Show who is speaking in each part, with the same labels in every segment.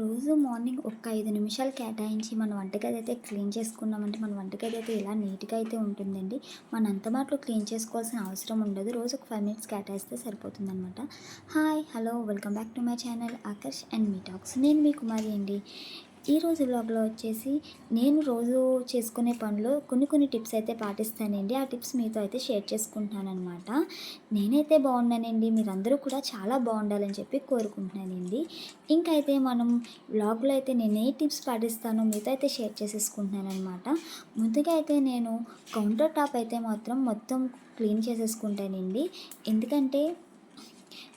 Speaker 1: రోజు మార్నింగ్ ఒక్క ఐదు నిమిషాలు కేటాయించి మన వంటగది అయితే క్లీన్ చేసుకున్నామంటే మన వంటగది అయితే ఇలా నీట్గా అయితే ఉంటుందండి? మన అంత మాటలు క్లీన్ చేసుకోవాల్సిన అవసరం ఉండదు. రోజు ఒక ఫైవ్ మినిట్స్ కేటాయిస్తే సరిపోతుందన్నమాట. Hi hello welcome back to my channel Aakarsh and me talks. నేను మీ కుమారి అండి. ఈరోజు బ్లాగ్లో వచ్చేసి నేను రోజు చేసుకునే పనులు కొన్ని కొన్ని టిప్స్ అయితే పాటిస్తానండి. ఆ టిప్స్ మీతో అయితే షేర్ చేసుకుంటున్నాను అనమాట నేనైతే బాగున్నానండి. మీరందరూ కూడా చాలా బాగుండాలని చెప్పి కోరుకుంటున్నానండి. ఇంకైతే అయితే మనం బ్లాగ్లో అయితే నేను ఏ టిప్స్ పాటిస్తానో మీతో అయితే షేర్ చేసేసుకుంటున్నాను అనమాట ముందుగా అయితే నేను కౌంటర్ టాప్ అయితే మాత్రం మొత్తం క్లీన్ చేసేసుకుంటానండి. ఎందుకంటే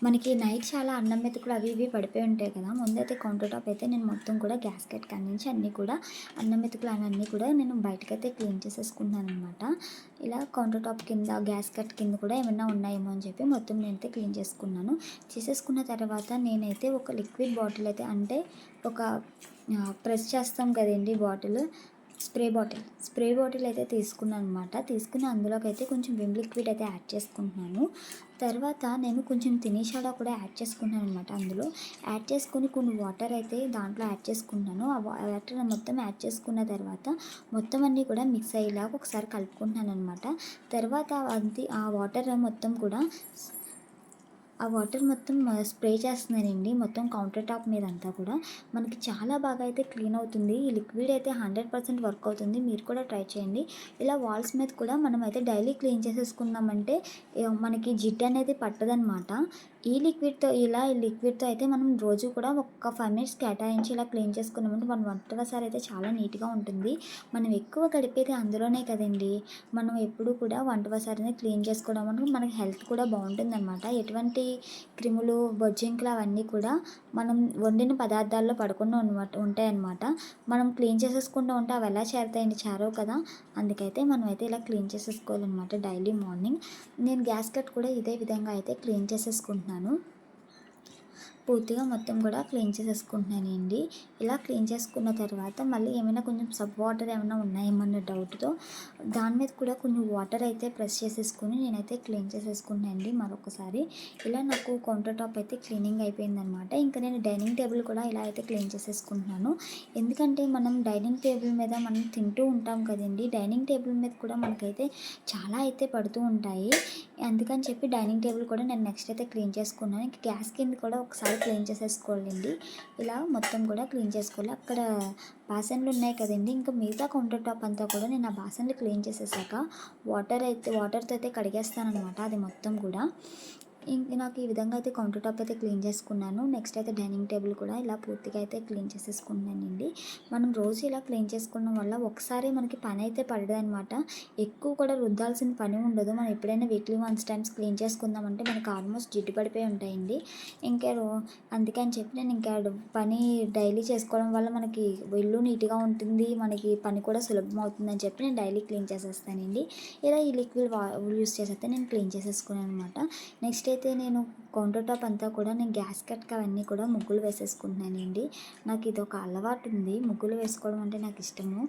Speaker 1: మనకి నైట్ చాలా అన్నం మెతుకులు అవి ఇవి పడిపోయి ఉంటాయి కదా. ముందైతే కౌంటర్ టాప్ అయితే నేను మొత్తం కూడా గ్యాస్ కట్ నుంచి అన్నీ కూడా అన్నం మెతుకులు అన్నీ కూడా నేను బయటకైతే క్లీన్ చేసేసుకున్నాను అనమాట ఇలా కౌంటర్ టాప్ కింద గ్యాస్ కట్ కింద కూడా ఏమైనా ఉన్నాయేమో అని చెప్పి మొత్తం నేనైతే క్లీన్ చేసుకున్నాను. చేసేసుకున్న తర్వాత నేనైతే ఒక లిక్విడ్ బాటిల్ అయితే అంటే ఒక ప్రెస్ చేస్తాం కదండి bottle spray bottle. Spray bottle అయితే తీసుకున్నాను అనమాట తీసుకుని అందులోకి అయితే కొంచెం విమ్ లిక్విడ్ అయితే యాడ్ చేసుకుంటున్నాను. తర్వాత నేను కొంచెం తినేషాడా కూడా యాడ్ చేసుకున్నాను అనమాట అందులో. యాడ్ చేసుకుని కొన్ని వాటర్ అయితే దాంట్లో యాడ్ చేసుకున్నాను ఆ వాటర్ మొత్తం యాడ్ చేసుకున్న తర్వాత మొత్తం అన్నీ కూడా మిక్స్ అయ్యేలాగా ఒకసారి కలుపుకుంటున్నాను అనమాట తర్వాత అది ఆ వాటర్ మొత్తం కూడా ఆ వాటర్ మొత్తం స్ప్రే చేస్తున్నానండి మొత్తం కౌంటర్ టాప్ మీద అంతా కూడా. మనకి చాలా బాగా అయితే క్లీన్ అవుతుంది. ఈ లిక్విడ్ అయితే హండ్రెడ్ పర్సెంట్ వర్క్ అవుతుంది. మీరు కూడా ట్రై చేయండి. ఇలా వాల్స్ మీద కూడా మనం అయితే డైలీ క్లీన్ చేసేసుకున్నామంటే మనకి జిడ్ అనేది పట్టదనమాట ఈ లిక్విడ్తో ఇలా ఈ లిక్విడ్తో అయితే మనం రోజు కూడా ఒక ఫైవ్ మినిట్స్ కేటాయించి ఇలా క్లీన్ చేసుకున్నామంటే మన వంటగసారి అయితే చాలా నీట్గా ఉంటుంది. మనం ఎక్కువ గడిపేది అందులోనే కదండి. మనం ఎప్పుడు కూడా వంటగసారిని క్లీన్ చేసుకోవడం వల్ల మనకి హెల్త్ కూడా బాగుంటుంది అనమాట ఎటువంటి క్రిములు బొజ్జింకులు అవన్నీ కూడా మనం వండిన పదార్థాల్లో పడకుండా అనమాట ఉంటాయన్నమాట. మనం క్లీన్ చేసేసుకుంటూ ఉంటే అవి ఎలా చేరుతాయండి చేరవు కదా? అందుకైతే మనం అయితే ఇలా క్లీన్ చేసేసుకోవాలన్నమాట డైలీ మార్నింగ్. నేను గ్యాస్ కట్ కూడా ఇదే విధంగా అయితే క్లీన్ చేసేసుకుంటున్నాను. పూర్తిగా మొత్తం కూడా క్లీన్ చేసేసుకుంటున్నానండి. ఇలా క్లీన్ చేసుకున్న తర్వాత మళ్ళీ ఏమైనా కొంచెం సబ్ వాటర్ ఏమైనా ఉన్నాయేమన్న డౌట్తో దాని మీద కూడా కొంచెం వాటర్ అయితే ప్రెస్ చేసేసుకుని నేనైతే క్లీన్ చేసేసుకున్నానండి మరొకసారి. ఇలా నాకు కౌంటర్ టాప్ అయితే క్లీనింగ్ అయిపోయిందనమాట. ఇంకా నేను డైనింగ్ టేబుల్ కూడా ఇలా అయితే క్లీన్ చేసేసుకుంటున్నాను. ఎందుకంటే మనం డైనింగ్ టేబుల్ మీద మనం తింటూ ఉంటాం కదండి. డైనింగ్ టేబుల్ మీద కూడా మనకైతే చాలా అయితే పడుతూ ఉంటాయి. అందుకని చెప్పి డైనింగ్ టేబుల్ కూడా నేను నెక్స్ట్ అయితే క్లీన్ చేసుకున్నాను. ఇంకా గ్యాస్ కింద కూడా ఒకసారి క్లీన్ చేసేసుకోవాలండి. ఇలా మొత్తం కూడా క్లీన్ చేసుకోవాలి. అక్కడ బాసన్లు ఉన్నాయి కదండి ఇంకా మిగతా కౌంటర్ టాప్ అంతా కూడా నేను ఆ బాసన్లు క్లీన్ చేసేసాక వాటర్ అయితే వాటర్తో అయితే కడిగేస్తాను అనమాట అది మొత్తం కూడా. నాకు ఈ విధంగా అయితే కౌంటర్ టాప్ అయితే క్లీన్ చేసుకున్నాను. నెక్స్ట్ అయితే డైనింగ్ టేబుల్ కూడా ఇలా పూర్తిగా అయితే క్లీన్ చేసేసుకున్నానండి. మనం రోజు ఇలా క్లీన్ చేసుకోవడం వల్ల ఒకసారి మనకి పని అయితే పడదనమాట ఎక్కువ కూడా రుద్దాల్సిన పని ఉండదు. మనం ఎప్పుడైనా వీక్లీ వన్స్ టైమ్స్ క్లీన్ చేసుకుందామంటే మనకి ఆల్మోస్ట్ జిడ్డు పడిపోయి ఉంటాయండి. ఇంకా అందుకని చెప్పి నేను ఇంకా పని డైలీ చేసుకోవడం వల్ల మనకి ఇల్లు నీట్గా ఉంటుంది మనకి పని కూడా సులభం అవుతుందని చెప్పి నేను డైలీ క్లీన్ చేసేస్తానండి. ఇలా ఈ లిక్విడ్ యూస్ చేసేస్తే నేను క్లీన్ చేసేసుకున్నాను అనమాట నెక్స్ట్ అయితే నేను కౌంటర్ టాప్ అంతా కూడా నేను గ్యాస్ కట్కి అవన్నీ కూడా ముగ్గులు వేసేసుకుంటున్నానండి. నాకు ఇది ఒక అలవాటు ఉంది ముగ్గులు వేసుకోవడం అంటే నాకు ఇష్టము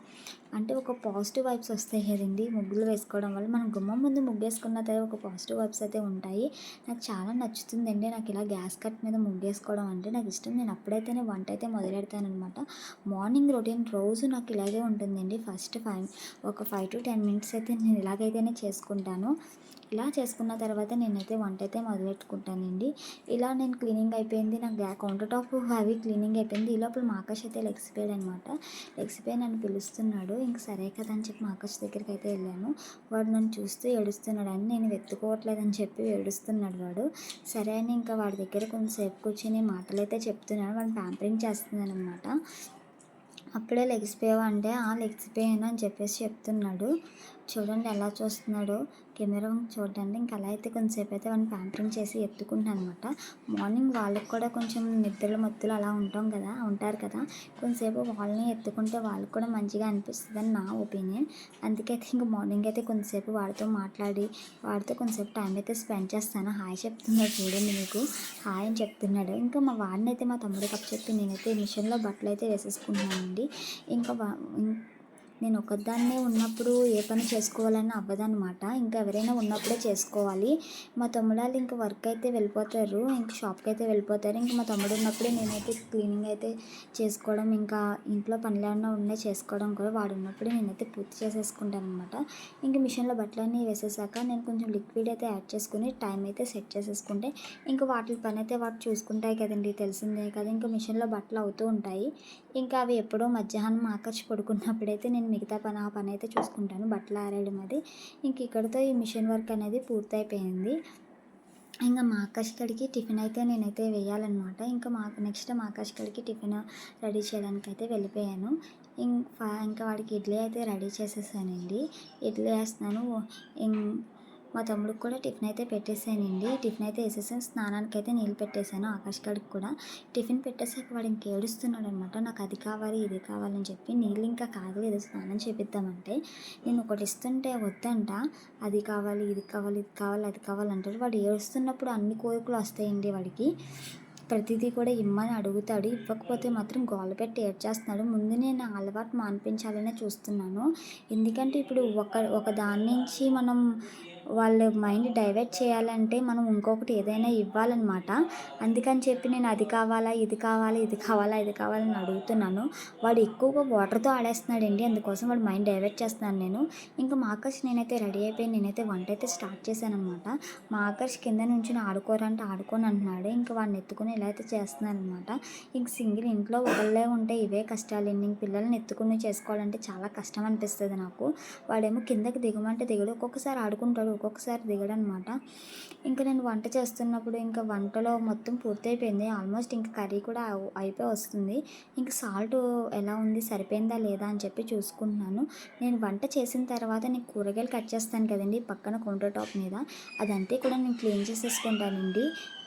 Speaker 1: అంటే ఒక పాజిటివ్ వైబ్స్ వస్తాయి కదండి ముగ్గులు వేసుకోవడం వల్ల. మనం గుమ్మం ముందు ముగ్గు వేసుకున్న తర్వాత ఒక పాజిటివ్ వైబ్స్ అయితే ఉంటాయి. నాకు చాలా నచ్చుతుందండి. నాకు ఇలా గ్యాస్ కట్ మీద ముగ్గు వేసుకోవడం అంటే నాకు ఇష్టం. నేను అప్పుడైతేనే వంట అయితే మొదలెడతానమాట మార్నింగ్ రొటీన్ రోజు నాకు ఇలాగే ఉంటుందండి. ఫస్ట్ ఫైవ్ ఒక ఫైవ్ టు టెన్ మినిట్స్ అయితే నేను ఇలాగైతేనే చేసుకుంటాను. ఇలా చేసుకున్న తర్వాత నేనైతే వంట అయితే మొదలెట్టుకుంటానండి. ఇలా నేను క్లీనింగ్ అయిపోయింది. నాకు గ్యా కౌంటర్ టాప్ అవి క్లీనింగ్ అయిపోయింది. ఈ లోపల మా ఆకాష్ అయితే లెగ్సిపోయాడు అనమాట లెగ్సిపోయి నన్ను పిలుస్తున్నాడు. ఇంక సరే కదా అని చెప్పి మా ఆకాష్ దగ్గరికి అయితే వెళ్ళాను. వాడు నన్ను చూస్తూ ఏడుస్తున్నాడు. అని నేను వెతుకోవట్లేదని చెప్పి ఏడుస్తున్నాడు వాడు. సరే అని ఇంకా వాడి దగ్గర కొంచెంసేపు కూర్చొని మాటలు అయితే చెప్తున్నాను వాడిని ప్యాంపరింగ్ చేస్తున్నాను అనమాట అప్పుడే లెగిసిపోయావా అంటే ఆ లెగిసిపోయాను అని చెప్పేసి చెప్తున్నాడు. చూడండి ఎలా చూస్తున్నాడో. కెమెరా చూడండి ఇంకా అలా అయితే కొంతసేపు అయితే వాళ్ళని ప్యాంపరింగ్ చేసి ఎత్తుకుంటాను అనమాట మార్నింగ్ వాళ్ళకి కూడా కొంచెం నిద్రలు మత్తులు అలా ఉంటాం కదా ఉంటారు కదా. కొంతసేపు వాళ్ళని ఎత్తుకుంటే వాళ్ళకి కూడా మంచిగా అనిపిస్తుంది అని నా ఒపీనియన్. అందుకైతే ఇంకా మార్నింగ్ అయితే కొంతసేపు వాడితో మాట్లాడి వాడితో కొంతసేపు టైం అయితే స్పెండ్ చేస్తాను. హాయ్ చెప్తున్నాడు చూడండి మీకు హాయ్ అని చెప్తున్నాడు. ఇంకా మా వాడిని అయితే మా తమ్ముడికి కప్ చెప్పి నేనైతే మిషన్లో బట్టలు అయితే వేసేసుకున్నానండి ఇంకా నేను ఒక్కదాన్నే ఉన్నప్పుడు ఏ పని చేసుకోవాలన్నా అవ్వదనమాట ఇంకా ఎవరైనా ఉన్నప్పుడే చేసుకోవాలి. మా తమ్ముడాలు ఇంకా వర్క్ అయితే వెళ్ళిపోతారు. ఇంక షాప్కి అయితే వెళ్ళిపోతారు. ఇంకా మా తమ్ముడు ఉన్నప్పుడే నేనైతే క్లీనింగ్ అయితే చేసుకోవడం ఇంకా ఇంట్లో పనులు ఉండే చేసుకోవడం కూడా వాడు ఉన్నప్పుడే నేనైతే పూర్తి చేసేసుకుంటాను అనమాట ఇంక మిషన్లో బట్టలన్నీ వేసేసాక నేను కొంచెం లిక్విడ్ అయితే యాడ్ చేసుకుని టైం అయితే సెట్ చేసేసుకుంటే ఇంకా వాటి పని అయితే వాటి చూసుకుంటాయి కదండి. తెలిసిందే కదా. ఇంకా మిషన్లో బట్టలు అవుతూ ఉంటాయి. ఇంకా అవి ఎప్పుడో మధ్యాహ్నం ఆకర్షి పడుకున్నప్పుడైతే నేను మిగతా పని ఆ పని అయితే చూసుకుంటాను. బట్టలు ఆరేయడం అది. ఇంక ఇక్కడితో ఈ మిషన్ వర్క్ అనేది పూర్తయిపోయింది. ఇంకా మా ఆకాష్ టిఫిన్ అయితే నేనైతే వేయాలన్నమాట. ఇంకా మా నెక్స్ట్ మా ఆకాష్ టిఫిన్ రెడీ చేయడానికి అయితే వెళ్ళిపోయాను. ఇంకా ఇంకా వాడికి ఇడ్లీ అయితే రెడీ చేసేసానండి. ఇడ్లీ వేస్తున్నాను. ఇం- మా తమ్ముడికి కూడా టిఫిన్ అయితే పెట్టేసానండి టిఫిన్ అయితే వేసేసాను. స్నానానికి అయితే నీళ్ళు పెట్టేశాను ఆకాష్ గడికి కూడా. టిఫిన్ పెట్టేసాక వాడు ఇంక ఏడుస్తున్నాడు అనమాట నాకు అది కావాలి ఇది కావాలని చెప్పి నీళ్ళు ఇంకా కాగలేదు స్నానం చేపిద్దామంటే. నేను ఒకటి ఇస్తుంటే వద్దంట. అది కావాలి ఇది కావాలి ఇది కావాలి అది కావాలంటాడు వాడు ఏడుస్తున్నప్పుడు అన్ని కోరికలు వస్తాయండి వాడికి. ప్రతిదీ కూడా ఇమ్మని అడుగుతాడు. ఇవ్వకపోతే మాత్రం గోల పెట్టి ఏడ్చేస్తున్నాడు. ముందు నేను అలవాటు మాన్పించాలనే చూస్తున్నాను. ఎందుకంటే ఇప్పుడు ఒక ఒక దాని నుంచి మనం వాళ్ళ మైండ్ డైవర్ట్ చేయాలంటే మనం ఇంకొకటి ఏదైనా ఇవ్వాలన్నమాట. అందుకని చెప్పి నేను అది కావాలా ఇది కావాలా ఇది కావాలా ఇది కావాలని అడుగుతున్నాను. వాడు ఎక్కువగా వాటర్తో ఆడేస్తున్నాడండి అందుకోసం వాడు మైండ్ డైవర్ట్ చేస్తున్నాను నేను. ఇంకా మా ఆకర్ష్ నేనైతే రెడీ అయిపోయి నేనైతే వంట అయితే స్టార్ట్ చేశాను అనమాట మా ఆకర్ష్ కింద నుంచి ఆడుకోరంటే ఆడుకోని అంటున్నాడు. ఇంకా వాడిని ఎత్తుకుని ఇలా అయితే చేస్తున్నాను అనమాట ఇంక సింగిల్ ఇంట్లో ఒకళ్ళే ఉంటే ఇవే కష్టాలు ఇంక పిల్లల్ని ఎత్తుకుని చేసుకోవాలంటే చాలా కష్టం అనిపిస్తుంది నాకు. వాడేమో కిందకి దిగమంటే దిగడు ఒక్కొక్కసారి ఆడుకుంటాడు ఒక్కొక్కసారి దిగడం అనమాట ఇంకా నేను వంట చేస్తున్నప్పుడు ఇంకా వంటలో మొత్తం పూర్తయిపోయింది. ఆల్మోస్ట్ ఇంకా కర్రీ కూడా అయిపోయి వస్తుంది. ఇంకా సాల్ట్ ఎలా ఉంది సరిపోయిందా లేదా అని చెప్పి చూసుకుంటున్నాను. నేను వంట చేసిన తర్వాత నేను కూరగాయలు కట్ చేస్తాను కదండి పక్కన కౌంటర్ టాప్ మీద. అదంతా కూడా నేను క్లీన్ చేసేసుకుంటానండి.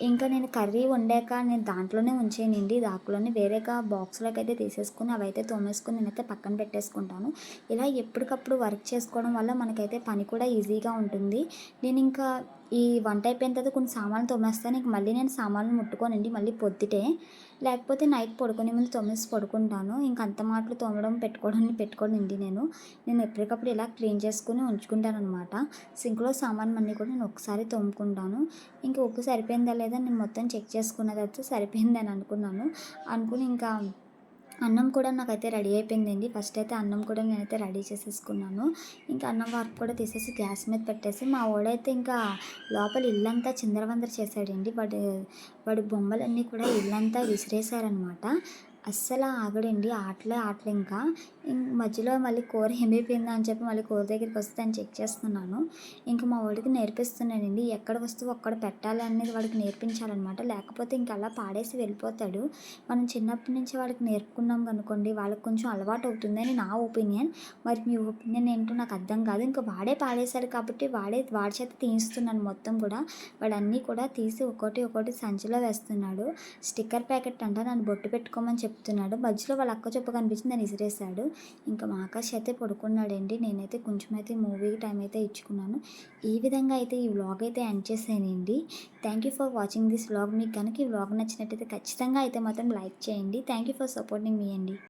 Speaker 1: ఇంకా నేను కర్రీ వండాక నేను దాంట్లోనే ఉంచేనండి దాంట్లోనే వేరేగా బాక్స్లోకి అయితే తీసేసుకుని అవి అయితే తోమేసుకుని నేనైతే పక్కన పెట్టేసుకుంటాను. ఇలా ఎప్పటికప్పుడు వర్క్ చేసుకోవడం వల్ల మనకైతే పని కూడా ఈజీగా ఉంటుంది. నేను ఇంకా ఈ వంట అయిపోయిన తర్వాత కొన్ని సామాన్లు తోమేస్తాను ఇంక మళ్ళీ నేను సామాన్లు ముట్టుకోనండి మళ్ళీ పొద్దుటే. లేకపోతే నైట్ పడుకునే ముందు తోమేసి పడుకుంటాను. ఇంక అంత మాటలు తోమడం పెట్టుకోవడం పెట్టుకోనండి నేను. నేను ఎప్పటికప్పుడు ఇలా క్లీన్ చేసుకుని ఉంచుకుంటాను అనమాట సింక్లో సామాన్ అన్నీ కూడా నేను ఒకసారి తోముకుంటాను. ఇంకా ఉప్పు సరిపోయిందా లేదా నేను మొత్తం చెక్ చేసుకున్న తర్వాత సరిపోయిందని అనుకున్నాను. అనుకుని ఇంకా అన్నం కూడా నాకైతే రెడీ అయిపోయిందండి. ఫస్ట్ అయితే అన్నం కూడా నేనైతే రెడీ చేసేసుకున్నాను. ఇంకా అన్నం వర్క్ కూడా తీసేసి గ్యాస్ మీద పెట్టేసి మా వాడైతే ఇంకా లోపల ఇల్లంతా చిందరవందర చేశాడండి. వాడు వాడు బొమ్మలన్నీ కూడా ఇల్లంతా విసిరేశారనమాట అస్సలు ఆగడండి. ఆటలే ఆటలు ఇంకా. మధ్యలో మళ్ళీ కూర ఏమైపోయిందా అని చెప్పి మళ్ళీ కూర దగ్గరికి వస్తే అని చెక్ చేస్తున్నాను. ఇంకా మా వాడికి నేర్పిస్తున్నానండి. ఎక్కడ వస్తువు అక్కడ పెట్టాలి అనేది వాడికి నేర్పించాలన్నమాట. లేకపోతే ఇంకా అలా పాడేసి వెళ్ళిపోతాడు. మనం చిన్నప్పటి నుంచి వాడికి నేర్పుకున్నాం అనుకోండి వాళ్ళకి కొంచెం అలవాటు అవుతుందని నా ఒపీనియన్. మరి మీ ఒపీనియన్ ఏంటో నాకు అర్థం కాదు. ఇంకా వాడే పాడేశారు కాబట్టి వాడే వాడి చేత తీస్తున్నాను మొత్తం కూడా. వాడు అన్నీ కూడా తీసి ఒకటి ఒకటి సంచిలో వేస్తున్నాడు. స్టిక్కర్ ప్యాకెట్ అంట నన్ను బొట్టు పెట్టుకోమని చెప్పి చెప్తున్నాడు. మధ్యలో వాళ్ళ అక్క చెప్పు కనిపించింది దాన్ని విసిరేశాడు. ఇంకా మా ఆకాష్ అయితే పడుకున్నాడండి. నేనైతే కొంచెం అయితే మూవీకి టైం అయితే ఇచ్చుకున్నాను. ఈ విధంగా అయితే ఈ వ్లాగ్ అయితే ఎండ్ చేశానండి thank you for watching this vlog మీకు కనుక ఈ వ్లాగ్ నచ్చినట్టయితే ఖచ్చితంగా అయితే మాత్రం లైక్ చేయండి. థ్యాంక్ యూ ఫర్ సపోర్టింగ్ మీ అండి.